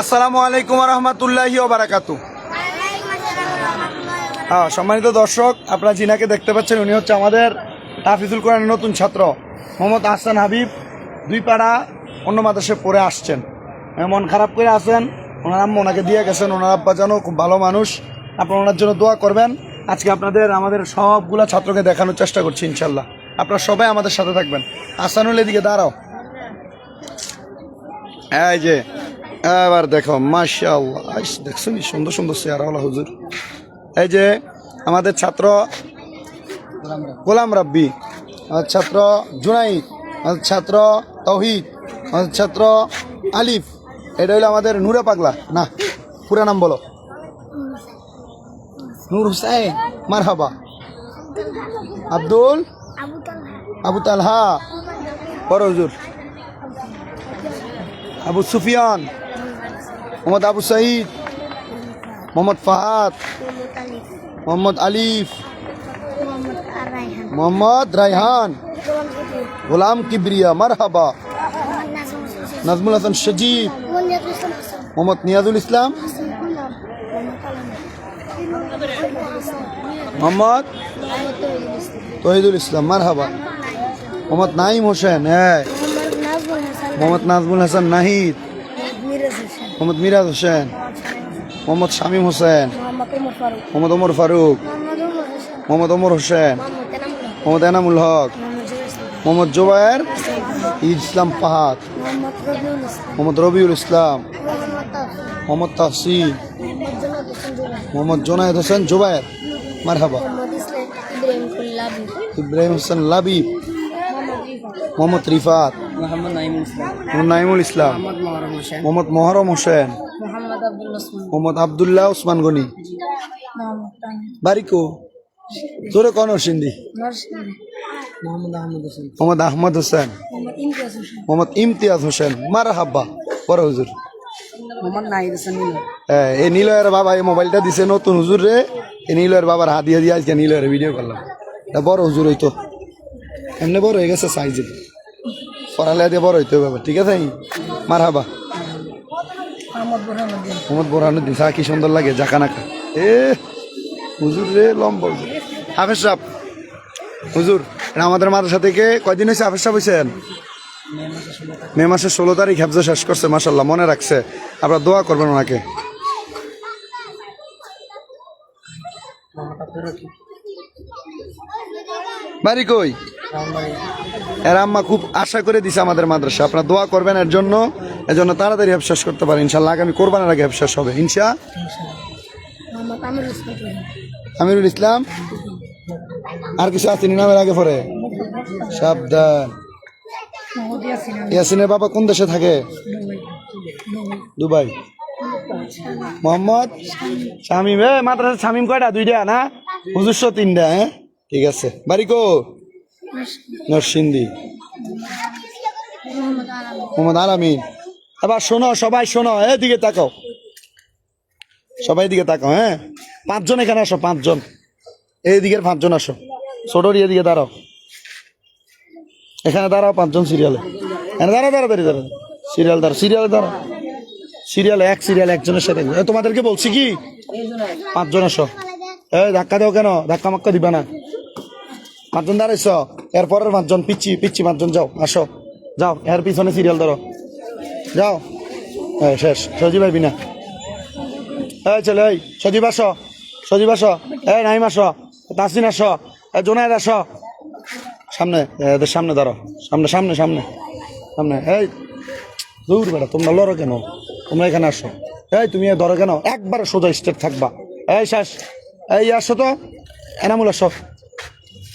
আসসালামু আলাইকুম রহমতুল্লাহি বারাকাতু হ্যাঁ সম্মানিত দর্শক আপনারা জিনাকে দেখতে পাচ্ছেন উনি হচ্ছে আমাদের হাফিজুল কোরআনের নতুন ছাত্র মোহাম্মদ আহসান হাবিব। দুই পাড়া অন্য মাদ্রাসে পড়ে আসছেন। হ্যাঁ, মন খারাপ করে আসেন ওনার আম্মা ওনাকে দিয়ে গেছেন ওনার আব্বা জানো খুব ভালো মানুষ। আপনারা ওনার জন্য দোয়া করবেন। আজকে আপনাদের আমাদের সবগুলা ছাত্রকে দেখানোর চেষ্টা করছি ইনশাল্লাহ আপনারা সবাই আমাদের সাথে থাকবেন। আসানুল এদিকে দাঁড়াও। এই যে এবার দেখো, মাশাআল্লাহ। আইস, দেখছ নি সুন্দর সুন্দর চেহারাওয়ালা হুজুর। এই যে আমাদের ছাত্র গোলাম রাব্বি, আমাদের ছাত্র জুনাইদ, আমাদের ছাত্র তৌহিদ, আমাদের ছাত্র আলিফ, এটা হলো আমাদের নূরে পাগলা। না, পুরা নাম বলো। নূর হুসাইন, মারহাবা। আব্দুল? আবু তালহা। বড় হুজুর। আবু সুফিয়ান। মোহাম্মদ আবু সাইদ, মোহাম্মদ ফাহাদ, মোহাম্মদ আলিফ, মোহাম্মদ রায়হান, গোলাম কিবরিয়া, মারহাবা, নাজমুল হাসান সজীব মোহাম্মদ নিয়াজুল ইসলাম, মোহাম্মদ তহিদুল ইসলাম, মারহাবা, মোহাম্মদ নাইম হোসেন হ্যাঁ মোহাম্মদ নাজমুল হাসান নাহিদ মোহাম্মদ মিরাজ হোসেন, মোহাম্মদ শামীম হোসেন, মোহাম্মদ ওমর ফারুক, মোহাম্মদ ওমর হোসেন, মোহাম্মদ এনামুল হক, মোহাম্মদ জোবায়ের ইসলাম পাহাদ মোহাম্মদ রবিউল ইসলাম, মোহাম্মদ তাহসিন মোহাম্মদ জোনায়েদ হোসেন জোবায়ের, মারহাবা, ইব্রাহিম হোসেন লাবিব মোহাম্মদ রিফাত নাইমুল ইসলাম। মোহাম্মদ মহরম হোসেন। মোহাম্মদ মহরম হোসেন। মোহাম্মদ আব্দুল ওসমান মোহাম্মদ আবদুল্লাহ ওসমান গনি। বারিকো। তোরে কোন সিন্ধি? মোহাম্মদ আহমদ হোসেন। মোহাম্মদ আহমদ হোসেন। মোহাম্মদ ইমতিয়াজ হোসেন। মার হাব্বা বড় হুজুর। মোহাম্মদ নাহিদ হোসেন নীল এই নীলয়ের বাবা এই মোবাইলটা দিছে নতুন হুজুর রে। এই নীলয়ের বাবার হাত দিয়ে দিয়ে আজকে নীলয়ের ভিডিও করলাম। বড় হুজুর হইতো। এমনি বড় হয়ে গেছে সাইজে পড়ালে দিয়ে বড় হইতো বাবা ঠিক আছে? মার হাবা মোহাম্মদ বোরহানুদ্দিন সাহা কি সুন্দর লাগে জাকানাকা এ হুজুর রে লম্বা হাফেজ সাহ হুজুর আমাদের মাদ্রাসা থেকে কয়দিন হয়েছে? হাফেজ সাহ হয়েছেন? মে মাসের ষোলো তারিখ হেফজা শেষ করছে মাসাল্লাহ মনে রাখছে। আপনারা দোয়া করবেন ওনাকে। বাড়ি কই? এর আম্মা খুব আশা করে দিছে আমাদের মাদ্রাসা। আপনারা দোয়া করবেন এর জন্য। এর জন্য তাড়াতাড়ি শেষ করতে পারেন। ইনশাল্লাহ আগামী কোরবানের আগে শেষ হবে। ইনশা আমিরুল ইসলাম। আর কিছু আছে নি নামের আগে পরে? সাবধান। ইয়াসিনের বাবা কোন দেশে থাকে? দুবাই। মোহাম্মদ? শামিম। এ মাদ্রাসা শামিম কয়টা? দুইটা না? হুজুরশো তিনটা হ্যাঁ? ঠিক আছে। বাড়ি কো নরসিংদী। মোহাম্মদ আলাম মোহাম্মদ আলামিন। এবার শোনো, সবাই শোনো, এদিকে তাকাও। সবাই দিকে তাকাও হ্যাঁ? পাঁচজন এখানে আসো, পাঁচজন। এই দিকের পাঁচজন আসো। ছোটর এদিকে দাঁড়াও। এখানে দাঁড়াও পাঁচজন সিরিয়ালে এখানে দাঁড়াও দাঁড়া দাঁড়িয়ে দাঁড়াও। সিরিয়াল দাঁড়াও সিরিয়ালে দাঁড়াও। সিরিয়ালে এক সিরিয়াল একজনের সাথে। তোমাদেরকে বলছি কি? পাঁচজন আসো। এই, ধাক্কা দাও কেন? ধাক্কা মাক্কা দিবা না। পাঁচজন দাঁড়াইছ? এরপরের পাঁচজন পিচ্ছি পিচ্ছি পাঁচজন যাও আসো। যাও এর পিছনে সিরিয়াল ধরো। যাও। এই শেষ। সজীব আইবি না। এই চলে এই সজীব আসো। সজীব আসো। এই নাইম আসো। তাসিন আসো। এই জোনায়েদ আসো। সামনে এ, এদের সামনে দাঁড়ো সামনে সামনে সামনে। সামনে এই। দূর বেড়া তোমরা লড়ো কেন? তোমরা এখানে আসো। এই তুমি ধরো কেন? একবারে সোজা স্টেট থাকবা। এই শেষ। এই আসো তো। এনামুল আসো।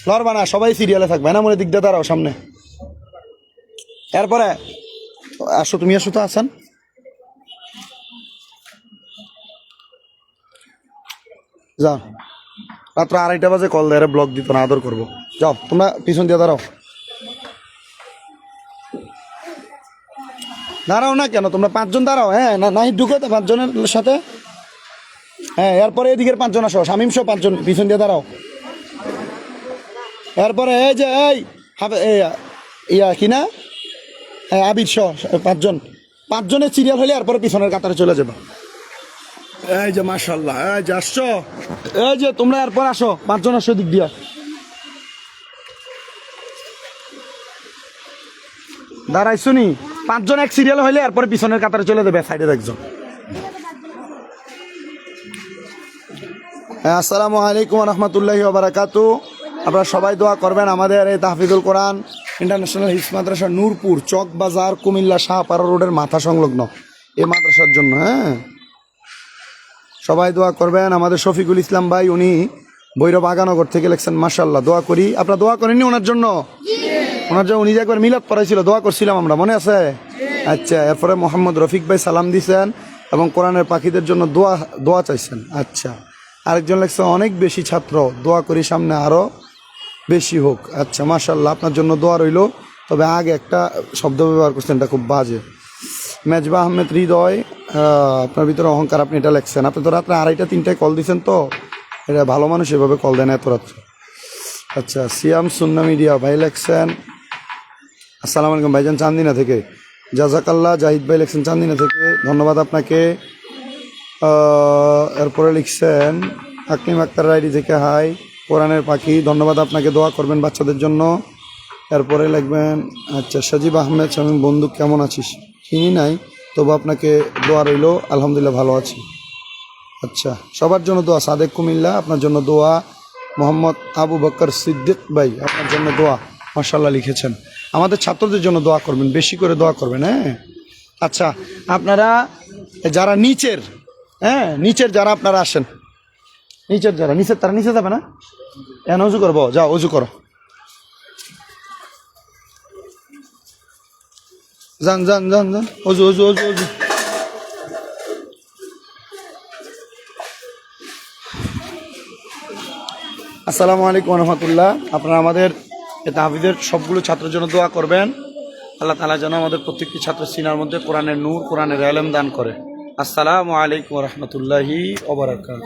লড়বা না, সবাই সিরিয়ালে থাকবে। এনামুলের দিক দিয়ে দাঁড়াও সামনে। এরপরে, আসো, তুমি আসো তো আসান যাও। রাত্র আড়াইটা বাজে কল দেয় ব্লক দিত না, আদর করব। যাও, তোমরা পিছন দিয়ে দাঁড়াও। দাঁড়াও না কেন, তোমরা পাঁচজন দাঁড়াও হ্যাঁ? না নাই ঢুকো তো পাঁচজনের সাথে। হ্যাঁ এরপরে এদিকের পাঁচজন আসো, শামিম সহ পাঁচজন পিছন দিয়ে দাঁড়াও। এরপরে এই যে এই হাবে ইয়া কি না? আবির শ পাঁচজন। পাঁচজনের সিরিয়াল হলে এরপরে পিছনের কাতারে চলে যাবে। এই যে মাশাল্লাহ এই যে আসছো? এই যে তোমরা এরপর আসো পাঁচজন আসো দিক দিয়া। দাঁড়াইছো নি পাঁচজন এক সিরিয়াল হইলে এরপরে পিছনের কাতারে চলে দেবে সাইডের একজন আসসালামু আলাইকুম রহমতুল্লাহি বারাকাতু। আপনারা সবাই দোয়া করবেন আমাদের এই তাহফিদুল কোরআন ইন্টারন্যাশনাল হিস মাদ্রাসা নূরপুর, চক বাজার, কুমিল্লা, শাহপাড়া রোডের মাথা সংলগ্ন এই মাদ্রাসার জন্য হ্যাঁ? সবাই দোয়া করবেন। আমাদের শফিকুল ইসলাম ভাই, উনি বৈরব আগানগর থেকে লেখছেন মাসাল্লাহ দোয়া করি। আপনারা দোয়া করেননি ওনার জন্য? ওনার জন্য উনি যে একবার মিলাদ পড়াইছিল, দোয়া করছিলাম আমরা, মনে আছে? আচ্ছা এরপরে মোহাম্মদ রফিক ভাই সালাম দিছেন এবং কোরআনের পাখিদের জন্য দোয়া দোয়া চাইছেন। আচ্ছা আরেকজন লেখছে, অনেক বেশি ছাত্র, দোয়া করি সামনে আরও বেশি হোক। আচ্ছা মাশাল্লাহ আপনার জন্য দোয়া রইল। তবে আগে একটা শব্দ ব্যবহার করছেন, এটা খুব বাজে। মেজবা আহমেদ হৃদয় আপনার ভিতরে অহংকার, আপনি এটা লেখছেন। আপনি তো রাত্রে আড়াইটা, তিনটায় কল দিছেন তো? এটা ভালো মানুষ এভাবে কল দেন এত রাত্রে। আচ্ছা সিয়াম সুন্না মিডিয়া, ভাই লেখছেন, আসসালামু আলাইকুম, ভাইজান চান্দিনা থেকে। জাজাকাল্লা জাহিদ ভাই লেখছেন চান্দিনা থেকে। ধন্যবাদ আপনাকে। এরপরে লিখছেন আকলিম আক্তার রাইডি থেকে, হাই। কোরআনের পাখি। ধন্যবাদ আপনাকে, দোয়া করবেন বাচ্চাদের জন্য। এরপরে লিখবেন আচ্ছা সাজিব আহমেদ শামীম বন্ধু, কেমন আছিস? চিনি নাই, তবু আপনাকে দোয়া রইল, আলহামদুলিল্লাহ ভালো আছি। আচ্ছা সবার জন্য দোয়া, সাদেক কুমিল্লা, আপনার জন্য দোয়া, মোহাম্মদ আবু বকর সিদ্দিক ভাই, আপনার জন্য দোয়া মার্শাল্লাহ লিখেছেন। আমাদের ছাত্রদের জন্য দোয়া করবেন, বেশি করে দোয়া করবেন হ্যাঁ? আচ্ছা আপনারা, যারা নিচের হ্যাঁ নিচের যারা আপনারা আসেন, নিচের যারা, নিচের, তারা নিচে যাবে না? এখন অজু করব যাও অজু করো। যান যান যান যান অজু অজু অজু অজু আসসালামু আলাইকুম রহমতুল্লাহ। আপনারা আমাদের তাহবিদের সবগুলো ছাত্রের জন্য দোয়া করবেন। আল্লাহ তালা যেন আমাদের প্রত্যেকটি ছাত্র সিনার মধ্যে কোরআনের নূর, কোরআনের আলম দান করে। আসসালামু আলাইকুম রহমতুল্লাহি ওবরাকাত